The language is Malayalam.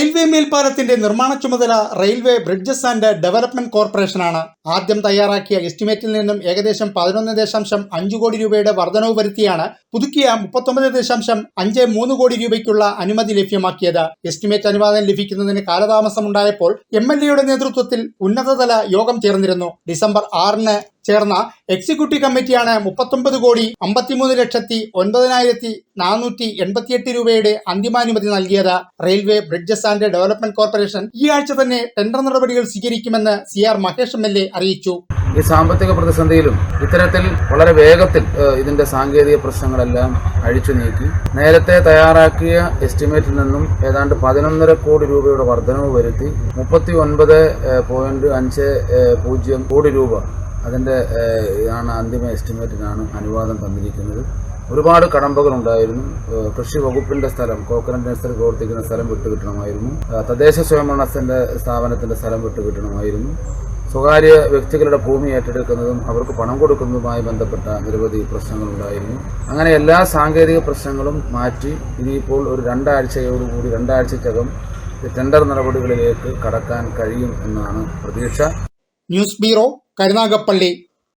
റെയിൽവേ മേൽപ്പാലത്തിന്റെ നിർമ്മാണ ചുമതല റെയിൽവേ ബ്രിഡ്ജസ് ആൻഡ് ഡെവലപ്മെന്റ് കോർപ്പറേഷനാണ്. ആദ്യം തയ്യാറാക്കിയ എസ്റ്റിമേറ്റിൽ നിന്നും ഏകദേശം പതിനൊന്ന് ദശാംശം അഞ്ച് കോടി രൂപയുടെ വർധനവ് വരുത്തിയാണ് പുതുക്കിയ മുപ്പത്തൊമ്പത് ദശാംശം അഞ്ച് മൂന്ന് കോടി രൂപയ്ക്കുള്ള അനുമതി ലഭ്യമാക്കിയത്. എസ്റ്റിമേറ്റ് അനുവാദം ലഭിക്കുന്നതിന് കാലതാമസമുണ്ടായപ്പോൾ എം എൽ എയുടെ നേതൃത്വത്തിൽ ഉന്നതതല യോഗം ചേർന്നിരുന്നു. ഡിസംബർ ആറിന് ചേർന്ന എക്സിക്യൂട്ടീവ് കമ്മിറ്റിയാണ് മുപ്പത്തൊമ്പത് കോടി അമ്പത്തിമൂന്ന് ലക്ഷത്തി ഒൻപതിനായിരത്തി നാനൂറ്റി എൺപത്തിയെട്ട് രൂപയുടെ അന്തിമാനുമതി നൽകിയത്. Railway bridges and development corporation ഈ ആഴ്ച തന്നെ ടെൻഡർ നടപടികൾ സ്വീകരിക്കുമെന്ന് C R Mahesh M L A അറിയിച്ചു. ഈ സാമ്പത്തിക പ്രതിസന്ധിയിലും ഇത്തരത്തിൽ വളരെ വേഗത്തിൽ ഇതിന്റെ സാങ്കേതിക പ്രശ്നങ്ങളെല്ലാം അഴിച്ചു നീക്കി. നേരത്തെ തയ്യാറാക്കിയ എസ്റ്റിമേറ്റിൽ നിന്നും ഏതാണ്ട് പതിനൊന്നര കോടി രൂപയുടെ വർധനവ് വരുത്തി മുപ്പത്തി ഒൻപത് പോയിന്റ് അഞ്ച് പൂജ്യം കോടി രൂപ അതിന്റെ ഇതാണ് അന്തിമ എസ്റ്റിമേറ്റിനാണ് അനുവാദം തന്നിരിക്കുന്നത്. ഒരുപാട് കടമ്പകൾ ഉണ്ടായിരുന്നു കൃഷി വകുപ്പിന്റെ സ്ഥലം കോക്കനട്ട് നഴ്സറി പ്രവർത്തിക്കുന്ന സ്ഥലം വിട്ടുകിട്ടണമായിരുന്നു തദ്ദേശ സ്വയംഭരണത്തിന്റെ സ്ഥാപനത്തിന്റെ സ്ഥലം വിട്ടുകിട്ടണമായിരുന്നു സ്വകാര്യ വ്യക്തികളുടെ ഭൂമി ഏറ്റെടുക്കുന്നതും അവർക്ക് പണം കൊടുക്കുന്നതുമായി ബന്ധപ്പെട്ട നിരവധി പ്രശ്നങ്ങളുണ്ടായിരുന്നു. അങ്ങനെ എല്ലാ സാങ്കേതിക പ്രശ്നങ്ങളും മാറ്റി ഇനിയിപ്പോൾ ഒരു രണ്ടാഴ്ചയോടുകൂടി രണ്ടാഴ്ചക്കകം ടെൻഡർ നടപടികളിലേക്ക് കടക്കാൻ കഴിയും എന്നാണ് പ്രതീക്ഷ. News bureau Karunagappally.